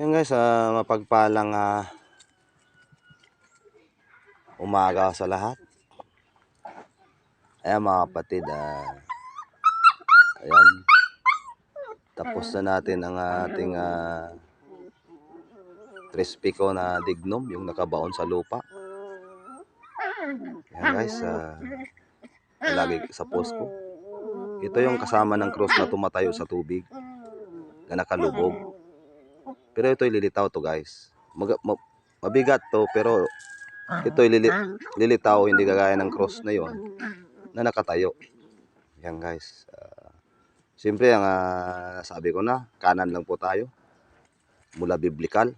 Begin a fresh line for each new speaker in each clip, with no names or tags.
Yan guys, ah, mapagpalang ah, umaga sa lahat. Ayan mga kapatid, ah, ayan. Tapos na natin ang ating ah, trispico na dignum, yung nakabaon sa lupa. Ayan guys, ah, lagi sa post ko. Ito yung kasama ng cross na tumatayo sa tubig na nakalubog. Pero ito lilitaw to guys. Mag, ma- mabigat to pero ito lili, lilitaw hindi kagaya ng cross na yon na nakatayo. Yan guys. Uh, Siyempre ang ah, sabi ko na kanan lang po tayo mula biblical.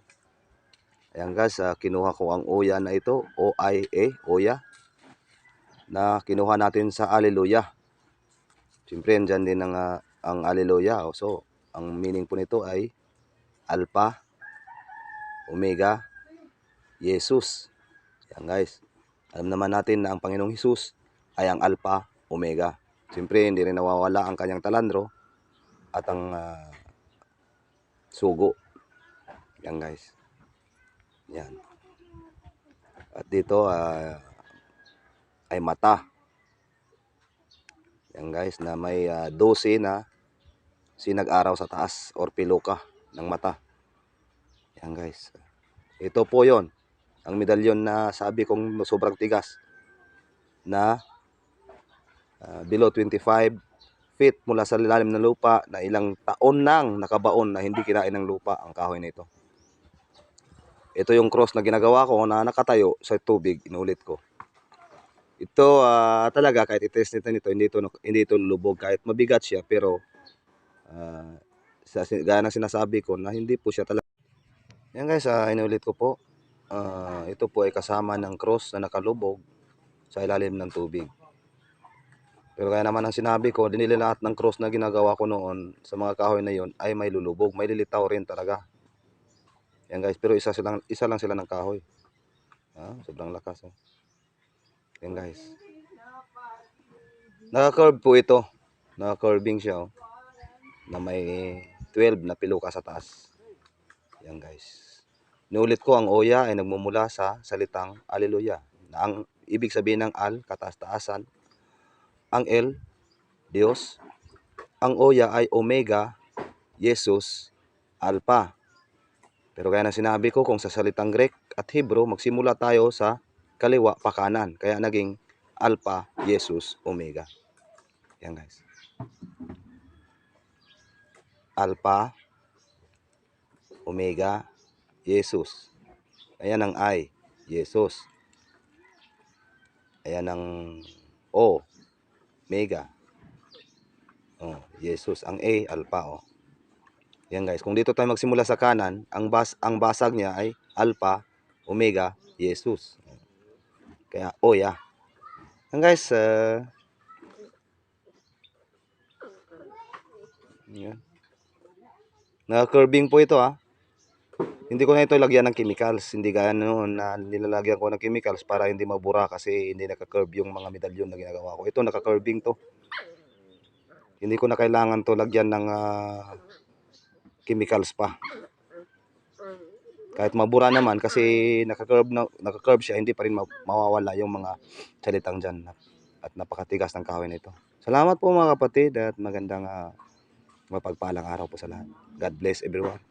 Ayan guys, ah, kinuha ko ang oya na ito, O-I-A, oya, na kinuha natin sa Alleluia. Siyempre, andyan din ang, ah, ang Alleluia. So, ang meaning po nito ay Alpha, Omega, Jesus. Yan guys. Alam naman natin na ang Panginoong Jesus ay ang Alpha, Omega. Siyempre, hindi rin nawawala ang kanyang talandro at ang ah, sugo. Yan guys. Yan. At dito ah, ay mata. Yan guys, na may ah, 12 na sinag-araw sa taas or piluka ng mata. Yan guys. Ito po yon Ang medalyon na sabi kong sobrang tigas na ah, below 25 feet mula sa ilalim ng lupa na ilang taon nang nakabaon na hindi kinain ng lupa ang kahoy na ito. Ito yung cross na ginagawa ko na nakatayo sa tubig, inulit ko. Ito ah, talaga kahit i-test nito nito hindi ito hindi ito lubog kahit mabigat siya pero ah, sa gaya ng sinasabi ko na hindi po siya talaga. Yan guys, ah, inulit ko po. Ah, ito po ay kasama ng cross na nakalubog sa ilalim ng tubig. Pero kaya naman ang sinabi ko, dinili lahat ng cross na ginagawa ko noon sa mga kahoy na yon ay may lulubog, may lilitaw rin talaga. Yan guys, pero isa silang isa lang sila ng kahoy. Ah, sobrang lakas oh. Yan guys. Naka-curve po ito. Naka-curving siya oh. Na may 12 na piluka sa taas. Yan guys. Inulit ko ang oya ay nagmumula sa salitang Alleluia. Na ang ibig sabihin ng al, kataas-taasan. Ang L, Diyos. Ang oya ay Omega, Jesus, Alpha. Pero kaya na sinabi ko kung sa salitang Greek at Hebrew, magsimula tayo sa kaliwa pa kanan. Kaya naging Alpha, Jesus, Omega. Yan guys. Alpha, Omega, Jesus. Ayan ang I, Jesus. Ayan ang O, Omega. Oh, Jesus. Ang A, Alpha. Oh. Yan guys. Kung dito tayo magsimula sa kanan, ang, bas ang basag niya ay Alpha, Omega, Jesus. Kaya, O, ya. Yan guys. Uh, yan. Naka-curving po ito ah. Hindi ko na ito lagyan ng chemicals. Hindi gaya noon na nilalagyan ko ng chemicals para hindi mabura kasi hindi naka-curve yung mga medalyon na ginagawa ko. Ito naka-curving to. Hindi ko na kailangan to lagyan ng ah, chemicals pa. Kahit mabura naman kasi naka-curve na naka-curve siya, hindi pa rin ma- mawawala yung mga salitang diyan at napakatigas ng kahoy nito. Salamat po mga kapatid at magandang ah, mapagpalang araw po sa lahat. God bless everyone.